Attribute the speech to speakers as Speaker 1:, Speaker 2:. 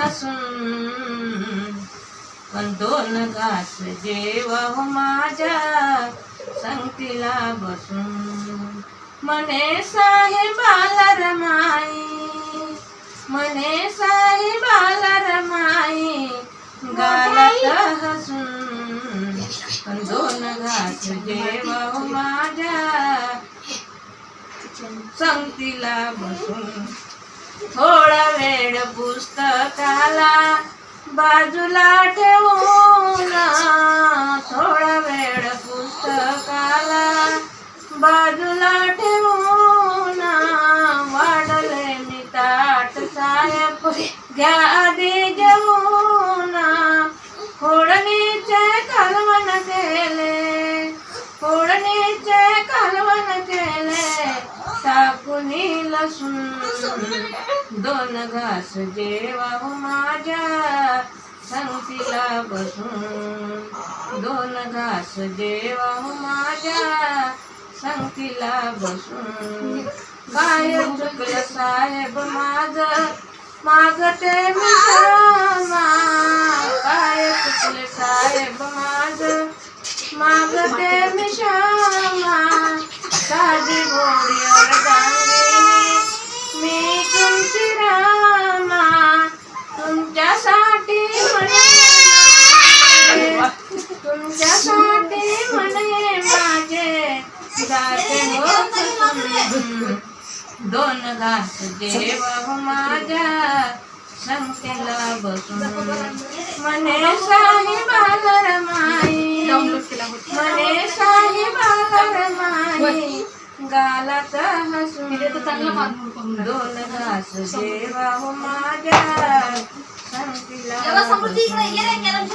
Speaker 1: हसून पण दोन घास जेवा माझ्या संगतीला बसून. मने साहेबाला रमाई मने साहेबाला रमाई गालात हसून. पण दोन घास जेवा माझ्या संगतीला बसून. थोडा वेळ स्वतःला बाजूला ठेवून थोडा वेळ पुस्तकाला बाजूला ठेवून वाढले मी ताट साहेब. घ्या आधी जेवून फोडणीचे कालवण केले. फोडणीचे कालवण टाकून लसूण दोन घास जेवा हो माझ्या संगतीला बसून. दोन घास जेवा हो माझ्या संगतीला बसून. काय चुकलं साहेब माझ? मागते मी काय चुकलं साहेब माझ? मागते मी तुमच्यासाठी म्हणे माझे जाते हो दोन घास जेवा हो माझ्या संख्येला बसून. म्हणे साहेबाला रमाई म्हणे साहेबाला रमाई गालात हसून. दोन घास जेवा हो माझ्या संगतीला